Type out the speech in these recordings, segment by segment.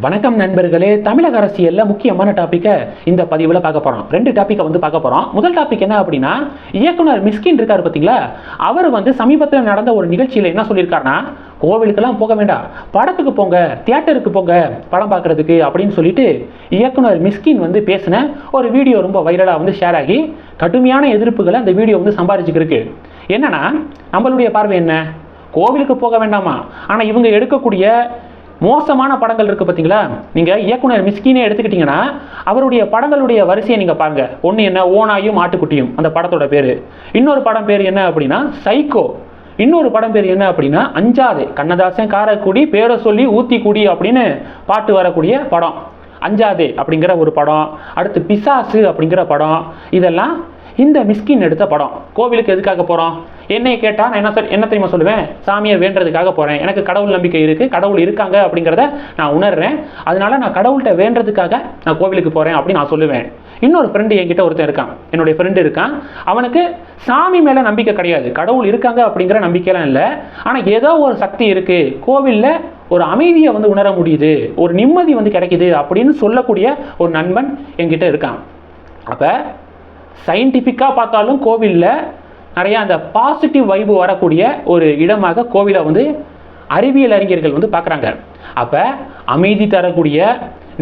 வணக்கம் நண்பர்களே தமிழக அரசியலில் முக்கியமான டாப்பிக்கை இந்த பதிவில் பார்க்க போகிறோம் ரெண்டு டாப்பிக்கை வந்து பார்க்க போகிறோம் முதல் டாபிக் என்ன அப்படின்னா இயக்குனர் மிஸ்கின் இருக்கார் பார்த்தீங்களா அவர் வந்து சமீபத்தில் நடந்த ஒரு நிகழ்ச்சியில் என்ன சொல்லியிருக்காருன்னா கோவிலுக்கெல்லாம் போக வேண்டாம். படத்துக்கு போங்க தியேட்டருக்கு போங்க படம் பார்க்குறதுக்கு அப்படின்னு சொல்லிட்டு இயக்குனர் மிஸ்கின் வந்து பேசின ஒரு வீடியோ ரொம்ப வைரலாக வந்து ஷேர் ஆகி கடுமையான எதிர்ப்புகளை அந்த வீடியோ வந்து சம்பாதிச்சுக்கிருக்கு என்னன்னா நம்மளுடைய பார்வை என்ன? கோவிலுக்கு போக வேண்டாமா? ஆனால் இவங்க எடுக்கக்கூடிய மோசமான படங்கள் இருக்குது பார்த்தீங்களா நீங்கள் இயக்குனர் மிஸ்கினே எடுத்துக்கிட்டிங்கன்னா அவருடைய படங்களுடைய வரிசையை நீங்கள் பாருங்கள் ஒன்று என்ன? ஓனாயும் ஆட்டுக்குட்டியும். அந்த படத்தோட பேர். இன்னொரு படம் பேர் என்ன அப்படின்னா சைக்கோ. இன்னொரு படம் பேர் என்ன அப்படின்னா அஞ்சாதே. கண்ணதாசன் காரக்குடி பேரை சொல்லி ஊத்திக்குடி அப்படின்னு பாட்டு வரக்கூடிய படம். அஞ்சாதே அப்படிங்கிற ஒரு படம். அடுத்து பிசாசு அப்படிங்கிற படம். இதெல்லாம் இந்த மிஸ்கின் எடுத்த படம். கோவிலுக்கு எதுக்காக போகிறோம் என்னை கேட்டால் நான் என்ன சொல் என்ன தெரியுமா சொல்லுவேன்? சாமியை வேண்டுறதுக்காக போகிறேன் எனக்கு கடவுள் நம்பிக்கை இருக்குது கடவுள் இருக்காங்க அப்படிங்கிறத நான் உணர்றேன். அதனால நான் கடவுள்கிட்ட வேண்டுறதுக்காக நான் கோவிலுக்கு போகிறேன் அப்படின்னு நான் சொல்லுவேன். இன்னொரு ஃப்ரெண்டு என்கிட்ட ஒருத்தன் இருக்கான். என்னுடைய ஃப்ரெண்டு இருக்கான். அவனுக்கு சாமி மேலே நம்பிக்கை கிடையாது. கடவுள் இருக்காங்க அப்படிங்கிற நம்பிக்கைலாம் இல்லை. ஆனால் ஏதோ ஒரு சக்தி இருக்குது கோவிலில் ஒரு அமைதியை வந்து உணர முடியுது. ஒரு நிம்மதி வந்து கிடைக்குது அப்படின்னு சொல்லக்கூடிய ஒரு நண்பன் என்கிட்ட இருக்கான். அப்போ சயின்டிஃபிக்காக பார்த்தாலும் கோவிலில் நிறையா அந்த பாசிட்டிவ் வைபு வரக்கூடிய ஒரு இடமாக கோவிலை வந்து அறிவியல் அறிஞர்கள் வந்து பார்க்குறாங்க. அப்போ அமைதி தரக்கூடிய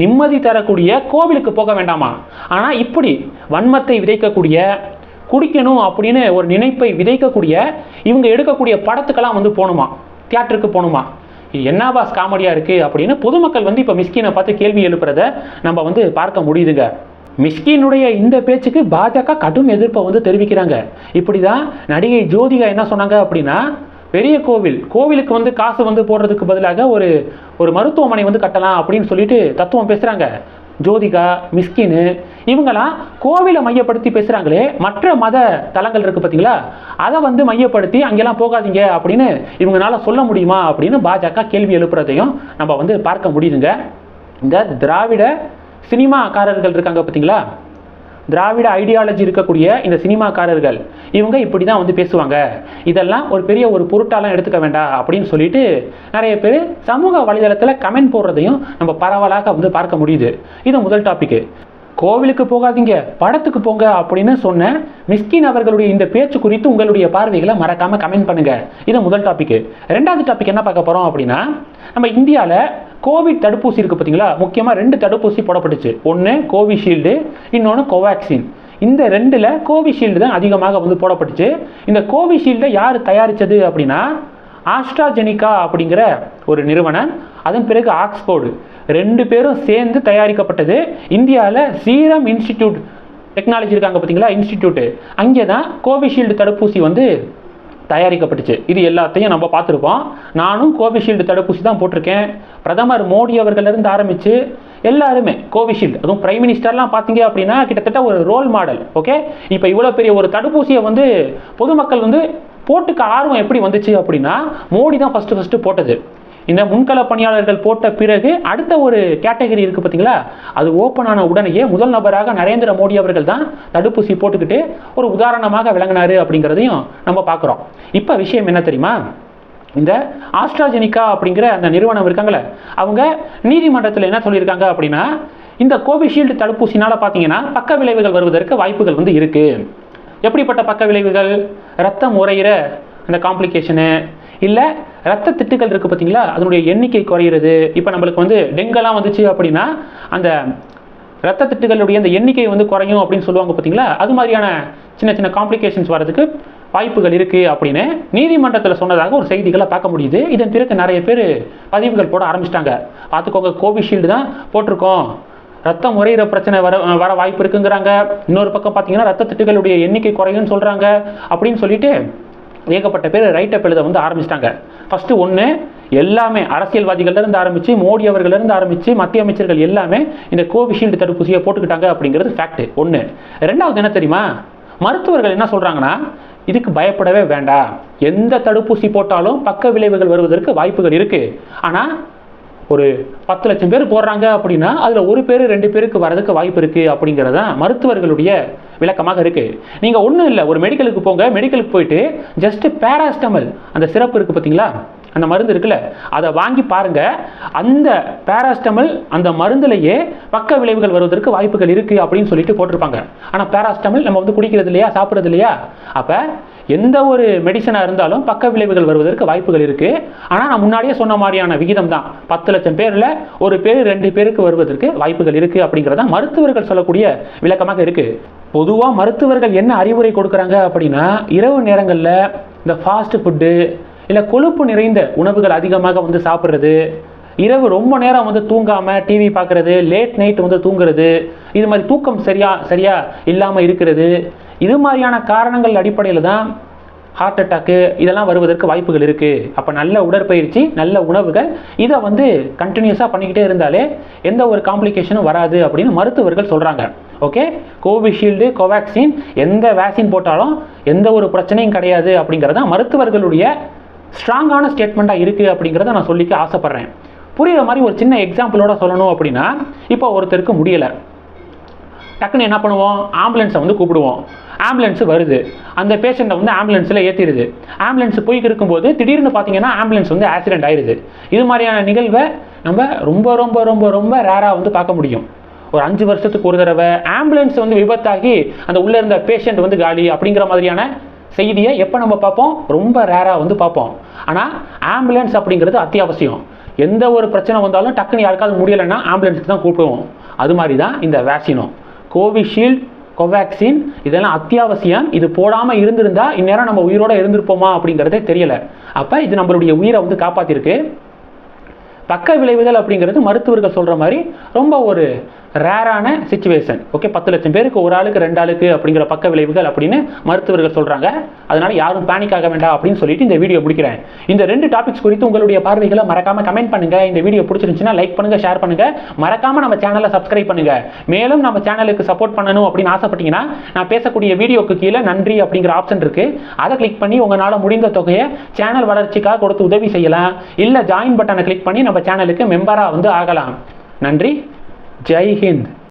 நிம்மதி தரக்கூடிய கோவிலுக்கு போக வேண்டாமா? ஆனால் இப்படி வன்மத்தை விதைக்கக்கூடிய குடிக்கணும் அப்படின்னு ஒரு நினைப்பை விதைக்கக்கூடிய இவங்க எடுக்கக்கூடிய படத்துக்கெல்லாம் வந்து போகணுமா தியேட்டருக்கு போகணுமா இது என்ன பாஸ் காமெடியாக இருக்குது அப்படின்னு பொதுமக்கள் வந்து இப்போ மிஸ்கினை பார்த்து கேள்வி எழுப்புறத நம்ம வந்து பார்க்க முடியுதுங்க. மிஸ்கினுடைய இந்த பேச்சுக்கு பாஜக கடும் எதிர்ப்பை வந்து தெரிவிக்கிறாங்க. இப்படி தான் நடிகை ஜோதிகா என்ன சொன்னாங்க அப்படின்னா பெரிய கோவில் கோவிலுக்கு வந்து காசு வந்து போடுறதுக்கு பதிலாக ஒரு ஒரு மருத்துவமனை வந்து கட்டலாம் அப்படின்னு சொல்லிட்டு தத்துவம் பேசுகிறாங்க ஜோதிகா மிஸ்கின்னு இவங்கெல்லாம் கோவிலை மையப்படுத்தி பேசுகிறாங்களே மற்ற மத தலங்கள் இருக்குது பார்த்தீங்களா அதை வந்து மையப்படுத்தி அங்கெல்லாம் போகாதீங்க அப்படின்னு இவங்களால சொல்ல முடியுமா அப்படின்னு பாஜக கேள்வி எழுப்புறதையும் நம்ம வந்து பார்க்க முடியுதுங்க. இந்த திராவிட சினிமாக்காரர்கள் இருக்காங்க பார்த்தீங்களா திராவிட ஐடியாலஜி இருக்கக்கூடிய இந்த சினிமாக்காரர்கள் இவங்க இப்படி தான் வந்து பேசுவாங்க. இதெல்லாம் ஒரு பெரிய ஒரு பொருட்டாலாம் எடுத்துக்க வேண்டாம் அப்படின்னு சொல்லிட்டு நிறைய பேர் சமூக வலைதளத்தில் கமெண்ட் போடுறதையும் நம்ம பரவலாக வந்து பார்க்க முடியுது. இது முதல் டாபிக்கு கோவிலுக்கு போகாதீங்க படத்துக்கு போங்க அப்படின்னு சொன்ன மிஸ்கின் அவர்களுடைய இந்த பேச்சு குறித்து உங்களுடைய பார்வைகளை மறக்காமல் கமெண்ட் பண்ணுங்க. இது முதல் டாபிக் ரெண்டாவது டாபிக் என்ன பார்க்க போகிறோம் அப்படின்னா நம்ம இந்தியாவில் கோவிட் தடுப்பூசி இருக்குது பார்த்தீங்களா? முக்கியமாக ரெண்டு தடுப்பூசி போடப்பட்டுச்சு. ஒன்று கோவிஷீல்டு இன்னொன்று கோவேக்சின் இந்த ரெண்டில் கோவிஷீல்டு தான் அதிகமாக வந்து போடப்பட்டுச்சு. இந்த கோவிஷீல்டை யார் தயாரித்தது அப்படின்னா ஆஸ்ட்ராஜெனிகா அப்படிங்கிற ஒரு நிறுவனம் அதன் பிறகு ஆக்ஸ்போர்டு ரெண்டு பேரும் சேர்ந்து தயாரிக்கப்பட்டது. இந்தியாவில் சீரம் இன்ஸ்டிடியூட் டெக்னாலஜி இருக்காங்க பார்த்தீங்களா? இன்ஸ்டிடியூட்டு அங்கே தான் கோவிஷீல்டு தடுப்பூசி வந்து தயாரிக்கப்பட்டுச்சு. இது எல்லாத்தையும் நம்ம பார்த்துருக்கோம். நானும் கோவிஷீல்டு தடுப்பூசி தான் போட்டிருக்கேன். பிரதமர் மோடி அவர்களிருந்து ஆரம்பித்து எல்லாருமே கோவிஷீல்டு அதுவும் பிரைம் மினிஸ்டர்லாம் பார்த்தீங்க அப்படின்னா கிட்டத்தட்ட ஒரு ரோல் மாடல் ஓகே இப்போ இவ்வளோ பெரிய ஒரு தடுப்பூசியை வந்து பொதுமக்கள் வந்து போட்டுக்க ஆர்வம் எப்படி வந்துச்சு அப்படின்னா மோடி தான் ஃபஸ்ட்டு ஃபஸ்ட்டு போட்டது. இந்த முன்கள பணியாளர்கள் போட்ட பிறகு அடுத்த ஒரு கேட்டகரி இருக்குது பார்த்தீங்களா? அது ஓப்பன் ஆன உடனேயே முதல் நபராக நரேந்திர மோடி அவர்கள் தான் தடுப்பூசி போட்டுக்கிட்டு ஒரு உதாரணமாக விளங்கினாரு அப்படிங்கிறதையும் நம்ம பார்க்குறோம். இப்போ விஷயம் என்ன தெரியுமா? இந்த ஆஸ்ட்ராஜெனிகா அப்படிங்கிற அந்த நிறுவனம் இருக்காங்களே அவங்க நீதிமன்றத்தில் என்ன சொல்லியிருக்காங்க அப்படின்னா இந்த கோவிஷீல்டு தடுப்பூசினால் பார்த்தீங்கன்னா பக்க விளைவுகள் வருவதற்கு வாய்ப்புகள் வந்து இருக்குது எப்படிப்பட்ட பக்க விளைவுகள்? ரத்தம் உறையிற அந்த காம்ப்ளிகேஷனு இல்லை ரத்த திட்டுகள் இருக்குது பார்த்தீங்களா? அதனுடைய எண்ணிக்கை குறையிறது. இப்போ நம்மளுக்கு வந்து டெங்கெல்லாம் வந்துச்சு அப்படின்னா அந்த ரத்த திட்டுகளுடைய அந்த எண்ணிக்கை வந்து குறையும் அப்படின்னு சொல்லுவாங்க பார்த்தீங்களா? அது மாதிரியான சின்ன சின்ன காம்ப்ளிகேஷன்ஸ் வரதுக்கு வாய்ப்புகள் இருக்குது அப்படின்னு நீதிமன்றத்தில் சொன்னதாக ஒரு செய்திகளை பார்க்க முடியுது. இதன் பிறகு நிறைய பேர் பதிவுகள் போட ஆரம்பிச்சிட்டாங்க. பார்த்துக்கோங்க கோவிஷீல்டு தான் போட்டிருக்கோம். ரத்தம் முறையிற பிரச்சனை வர வர வாய்ப்பு இருக்குங்கிறாங்க. இன்னொரு பக்கம் பார்த்தீங்கன்னா ரத்த திட்டுகளுடைய எண்ணிக்கை குறையும்னு சொல்கிறாங்க அப்படின்னு சொல்லிட்டு ஏகப்பட்ட பேர் ரைட்டப் எழுத வந்து ஆரம்பிச்சிட்டாங்க. ஃபஸ்ட்டு ஒன்று எல்லாமே அரசியல்வாதிகள்லேருந்து ஆரம்பித்து மோடி அவர்கள்லேருந்து ஆரம்பித்து மத்திய அமைச்சர்கள் எல்லாமே இந்த கோவிஷீல்டு தடுப்பூசியை போட்டுக்கிட்டாங்க அப்படிங்கிறது ஃபேக்ட் ஒன்று ரெண்டாவது என்ன தெரியுமா? மருத்துவர்கள் என்ன சொல்கிறாங்கன்னா இதுக்கு பயப்படவே வேண்டாம். எந்த தடுப்பூசி போட்டாலும் பக்க விளைவுகள் வருவதற்கு வாய்ப்புகள் இருக்குது ஆனால் ஒரு பத்து லட்சம் பேர் போடுறாங்க அப்படின்னா அதில் ஒரு பேர் ரெண்டு பேருக்கு வரதுக்கு வாய்ப்பு இருக்குது அப்படிங்கிறது தான் மருத்துவர்களுடைய விளக்கமாக இருக்குது நீங்கள் ஒன்றும் இல்லை ஒரு மெடிக்கலுக்கு போங்க மெடிக்கலுக்கு போயிட்டு ஜஸ்ட் பேராஸ்டமல் அந்த சிறப்பு இருக்குது பார்த்தீங்களா அந்த மருந்து இருக்குல்ல அதை வாங்கி பாருங்க. அந்த பேராஸ்டமல் அந்த மருந்துலேயே பக்க விளைவுகள் வருவதற்கு வாய்ப்புகள் இருக்கு அப்படின்னு சொல்லிட்டு போட்டிருப்பாங்க. ஆனால் பேராஸ்டமல் நம்ம வந்து குடிக்கிறது இல்லையா சாப்பிட்றது இல்லையா? அப்போ எந்த ஒரு மெடிசனாக இருந்தாலும் பக்க விளைவுகள் வருவதற்கு வாய்ப்புகள் இருக்கு. ஆனால் நான் முன்னாடியே சொன்ன மாதிரியான விகிதம் தான். பத்து லட்சம் பேரில் ஒரு பேர் ரெண்டு பேருக்கு வருவதற்கு வாய்ப்புகள் இருக்கு அப்படிங்கிறத மருத்துவர்கள் சொல்லக்கூடிய விளக்கமாக இருக்கு. பொதுவாக மருத்துவர்கள் என்ன அறிவுரை கொடுக்குறாங்க அப்படின்னா இரவு நேரங்களில் இந்த ஃபாஸ்ட் ஃபுட்டு இல்லை கொழுப்பு நிறைந்த உணவுகள் அதிகமாக வந்து சாப்பிட்றது இரவு ரொம்ப நேரம் வந்து தூங்காமல் டிவி பார்க்குறது லேட் நைட் வந்து தூங்குறது இது மாதிரி தூக்கம் சரியா சரியா இல்லாமல் இருக்கிறது இது மாதிரியான காரணங்கள் அடிப்படையில் தான் ஹார்ட் அட்டாக்கு இதெல்லாம் வருவதற்கு வாய்ப்புகள் இருக்குது அப்போ நல்ல உடற்பயிற்சி நல்ல உணவுகள் இதை வந்து கண்டினியூஸாக பண்ணிக்கிட்டே இருந்தாலே எந்த ஒரு காம்ப்ளிகேஷனும் வராது அப்படின்னு மருத்துவர்கள் சொல்கிறாங்க ஓகே கோவிஷீல்டு கோவேக்சின் எந்த வேக்சின் போட்டாலும் எந்த ஒரு பிரச்சனையும் கிடையாது அப்படிங்கிறத மருத்துவர்களுடைய ஸ்ட்ராங்கான ஸ்டேட்மெண்ட்டாக இருக்குது அப்படிங்கிறத நான் சொல்லிக்க ஆசைப்பட்றேன். புரியுற மாதிரி ஒரு சின்ன எக்ஸாம்பிளோட சொல்லணும் அப்படின்னா இப்போ ஒருத்தருக்கு முடியலை. டக்குன்னு என்ன பண்ணுவோம்? ஆம்புலன்ஸை வந்து கூப்பிடுவோம். ஆம்புலன்ஸு வருது. அந்த பேஷண்ட்டை வந்து ஆம்புலன்ஸில் ஏற்றிடுது ஆம்புலன்ஸ் போய்க்கு இருக்கும்போது திடீர்னு பார்த்தீங்கன்னா ஆம்புலன்ஸ் வந்து ஆக்சிடென்ட் ஆயிடுது. இது மாதிரியான நிகழ்வை நம்ம ரொம்ப ரொம்ப ரொம்ப ரொம்ப ரேராக வந்து பார்க்க முடியும். ஒரு அஞ்சு வருஷத்துக்கு ஒரு தடவை ஆம்புலன்ஸ் வந்து விபத்தாகி அந்த உள்ளே இருந்த பேஷண்ட் வந்து காலி அப்படிங்கிற மாதிரியான செய்தியை எப்போ நம்ம பார்ப்போம்? ரொம்ப ரேராக வந்து பார்ப்போம். ஆனால் ஆம்புலன்ஸ் அப்படிங்கிறது அத்தியாவசியம். எந்த ஒரு பிரச்சனை வந்தாலும் டக்குன்னு யாருக்காவது முடியலைன்னா ஆம்புலன்ஸுக்கு தான் கூப்பிடுவோம். அது மாதிரி தான் இந்த வேக்சினும் கோவிஷீல்டு கோவேக்சின் இதெல்லாம் அத்தியாவசியம். இது போடாமல் இருந்திருந்தா இந்நேரம் நம்ம உயிரோட இருந்திருப்போமா அப்படிங்கிறதே தெரியல. அப்போ இது நம்மளுடைய உயிரை வந்து காப்பாற்றிருக்கு பக்க விளைவுகள் அப்படிங்கிறது மருத்துவர்கள் சொல்கிற மாதிரி ரொம்ப ஒரு ரேரான சுச்சுவேஷன் ஓகே பத்து லட்சம் பேருக்கு ஒரு ஆளுக்கு ரெண்டு ஆளுக்கு அப்படிங்கிற பக்க விளைவுகள் அப்படின்னு மருத்துவர்கள் சொல்கிறாங்க அதனால் யாரும் பேனிக் ஆக வேண்டாம் அப்படின்னு சொல்லிட்டு இந்த வீடியோ பிடிக்கிறேன் இந்த ரெண்டு டாபிக்ஸ் குறித்து உங்களுடைய பார்வைகளை மறக்காம கமெண்ட் பண்ணுங்க. இந்த வீடியோ பிடிச்சிருந்துச்சுன்னா லைக் பண்ணுங்க ஷேர் பண்ணுங்க. மறக்காம நம்ம சேனலை சப்ஸ்கிரைப் பண்ணுங்க. மேலும் நம்ம சேனலுக்கு சப்போர்ட் பண்ணணும் அப்படின்னு ஆசைப்பட்டீங்கன்னா நான் பேசக்கூடிய வீடியோக்கு கீழே நன்றி அப்படிங்கிற ஆப்ஷன் இருக்கு. அதை கிளிக் பண்ணி உங்களால் முடிந்த தொகையை சேனல் வளர்ச்சிக்காக கொடுத்து உதவி செய்யலாம். இல்லை ஜாயின் பட்டனை கிளிக் பண்ணி நம்ம சேனலுக்கு மெம்பராக வந்து ஆகலாம். நன்றி. जय हिंद।